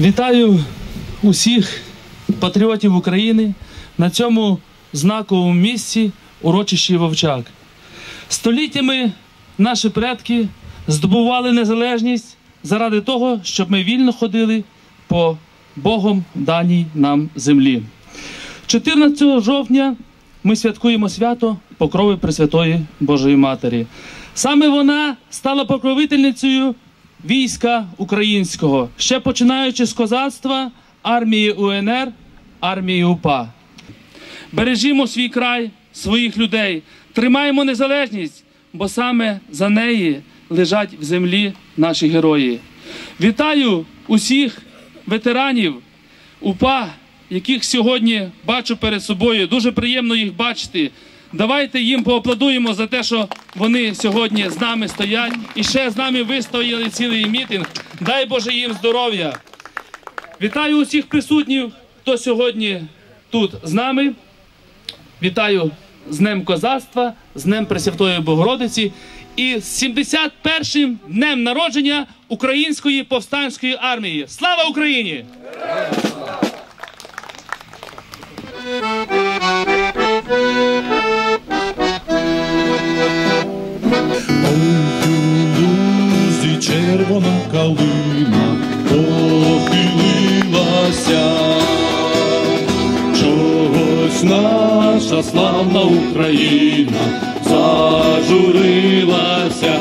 Вітаю усіх патріотів України на цьому знаковому місці урочищі Вовчак. Століттями наші предки здобували незалежність заради того, щоб ми вільно ходили по Богом даній нам землі. 14 жовтня ми святкуємо свято Покрови Пресвятої Божої Матері. Саме вона стала покровительницею війська українського, ще починаючи з козацтва, армії УНР, армії УПА. Бережімо свій край, своїх людей, тримаємо незалежність, бо саме за неї лежать в землі наші герої. Вітаю усіх ветеранів УПА, яких сьогодні бачу перед собою. Дуже приємно їх бачити. Давайте їм поаплодуємо за те, що вони сьогодні з нами стоять і ще з нами вистояли цілий мітинг. Дай Боже їм здоров'я. Вітаю усіх присутніх, хто сьогодні тут з нами. Вітаю з Днем Козацтва, з Днем Пресвятої Богородиці і з 71-м днем народження Української повстанської армії. Слава Україні! Ой, у лузі червона калина похилилася, чогось наша славна Україна зажурилася,